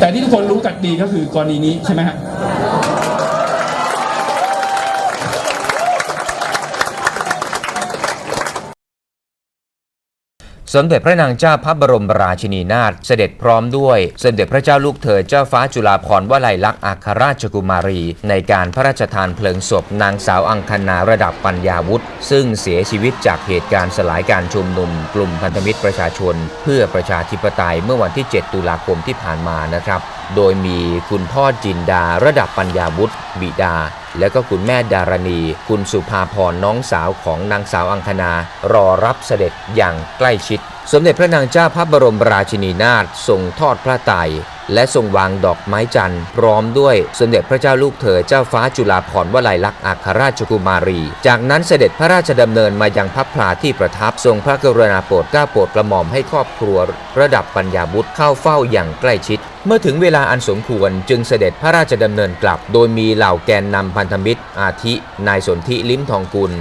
แต่ที่ทุกคนรู้กันดีก็คือกรณีนี้ใช่ไหมฮะ สมเด็จพระนางเจ้าพระบรมราชินีนาถเสด็จพร้อมด้วย สมเด็จพระเจ้าลูกเธอเจ้าฟ้าจุฬาภรณ์วลัยลักษณ์อัครราชกุมารี ในการพระราชทานเพลิงศพนางสาวอังคณาระดับปัญญาวุฒิซึ่งเสียชีวิตจากเหตุการณ์สลายการชุมนุม กลุ่มพันธมิตรประชาชน เพื่อประชาธิปไตยเมื่อวันที่ 7 ตุลาคมที่ผ่านมานะครับ โดยมีคุณพ่อจินดาระดับปัญญาวุฒิบิดา แล้วก็คุณแม่ดารณี คุณสุภาพรน้องสาวของนางสาวอังคณารอรับเสด็จอย่างใกล้ชิด สมเด็จพระนางเจ้าพระบรมราชินีนาถทรงทอดพระไตร และทรงวางดอกไม้จันทร์ พร้อมด้วยสมเด็จพระเจ้าลูกเธอเจ้าฟ้าจุฬาภรณ์วลัยลักษณ์อัครราชกุมารี จากนั้นเสด็จพระราชดำเนินมายังพระพลาที่ประทับทรงพระกรุณาโปรดเกล้าโปรดกระหม่อมให้ครอบครัว ระดับปัญญาบุตรเข้าเฝ้าอย่างใกล้ชิด เมื่อถึงเวลาอันสมควรจึงเสด็จพระราชดำเนินกลับ โดยมีเหล่าแกนนำพันธมิตร อาทิ นายสนธิลิ้มทองกุล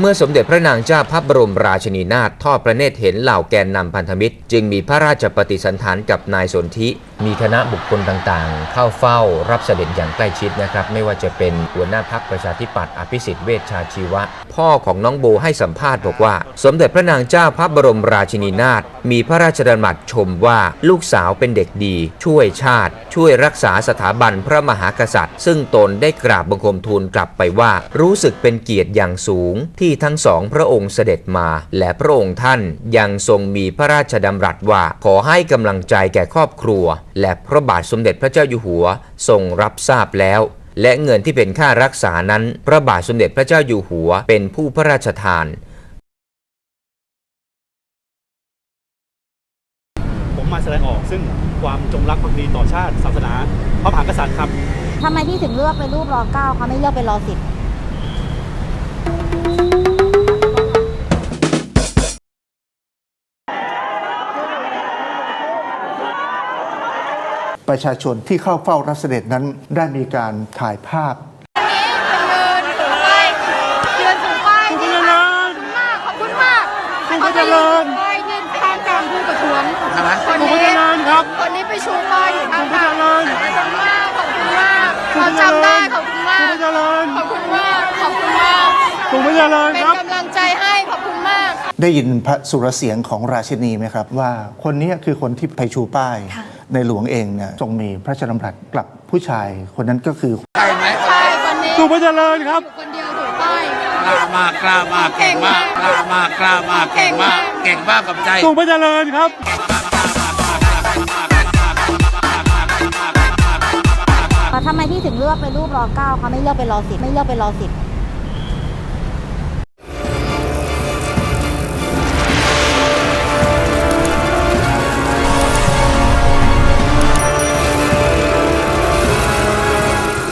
เมื่อสมเด็จพระนางเจ้าพระบรมราชินีนาถทอดพระเนตรเห็นเหล่าแกนนำพันธมิตร จึงมีพระราชปฏิสันถานกับนายสนธิ มีคณะบุคคลต่างๆ เข้าเฝ้ารับเสด็จอย่างใกล้ชิดนะครับ ไม่ว่าจะเป็นหัวหน้าพักประชาธิปัตย์อภิสิทธิ์เวชชาชีวะ พ่อของน้องโบให้สัมภาษณ์บอกว่า สมเด็จพระนางเจ้าพระบรมราชินีนาถมีพระราชดำรัสชมว่าลูกสาวเป็นเด็กดี ช่วยชาติ ช่วยรักษาสถาบันพระมหากษัตริย์ ซึ่งตนได้กราบบังคมทูลกลับไปว่า รู้สึกเป็นเกียรติอย่างสูงที่ทั้งสองพระองค์เสด็จมา และพระองค์ท่านยังทรงมีพระราชดำรัสว่า ขอให้กำลังใจแก่ครอบครัว และพระบาทสมเด็จพระเจ้าอยู่หัวทรงรับทราบแล้วและเงินที่เป็นค่ารักษานั้น พระบาทสมเด็จพระเจ้าอยู่หัวเป็นผู้พระราชทาน ผมมาแสดงออกซึ่งความจงรักภักดีต่อชาติศาสนา พระมหากษัตริย์ครับทำไมพี่ถึงเลือกเป็นรูปรอเก้าคะไม่เลือกเป็นรอสิบ ประชาชนที่เข้าเฝ้ารับเสด็จนั้นได้มีการถ่ายภาพยืนถือป้ายยืนถือป้ายนี่ค่ะขอบคุณมากขอบคุณมากเขาไปยืนถือป้ายยืนท่ามกลางผู้ประท้วงคนนี้คนนี้ไปชูป้ายอยู่ท่ามกลางขอบคุณมากขอบคุณมากเราจำได้ขอบคุณมากขอบคุณมากขอบคุณมากเป็นกำลังใจให้ขอบคุณมาก ได้ยินพระสุรเสียงของราชินีไหมครับ ว่าคนนี้คือคนที่ไปชูป้าย ในหลวงเองเนี่ยทรงมีพระราชดำรัสกลับผู้ชายคนนั้นก็คือ ใช่คนนี้สุภาพเจริญครับ คนเดียวถือป้ายกล้ามากกล้ามากเก่งมากกล้ามากกล้ามากเก่งมากเก่งมากกับใจสุภาพเจริญครับทำไมพี่ถึงเลือกเป็นรูปรอเก้าคะไม่เลือกเป็นรอสิบไม่เลือกเป็นรอสิบ